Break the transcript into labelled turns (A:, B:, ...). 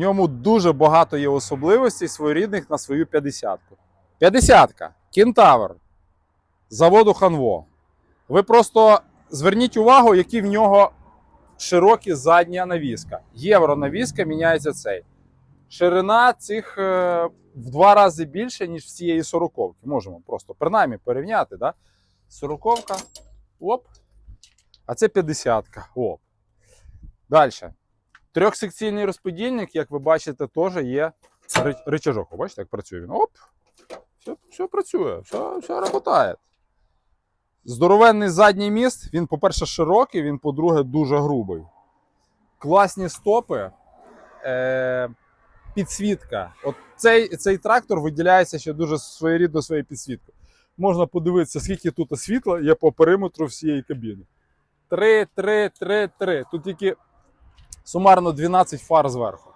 A: В ньому дуже багато є особливостей своєрідних на свою 50-ку. 50-ка, Кентавр, заводу Ханво. Ви просто зверніть увагу, які в нього широкі задня навіска. Євро навіска міняється цей. Ширина цих е, в два рази більше, ніж в цієї 40-ки. Можемо просто принаймні порівняти. Да? 40-ка. Оп. А це 50-ка. Оп. Далі. Трьохсекційний розподільник, як ви бачите, теж є рычажок. Ви Бачите, як працює він? Оп. Все, все працює, все, все працює. Здоровенний задній міст, він, по-перше, широкий, він, по-друге, дуже грубий. Класні стопи. Е- підсвітка. От цей, цей трактор виділяється ще дуже своєрідно своєю підсвіткою. Можна подивитися, скільки тут світла є по периметру всієї кабіни. 3, 3, 3, 3. Тут тільки сумарно 12 фар зверху.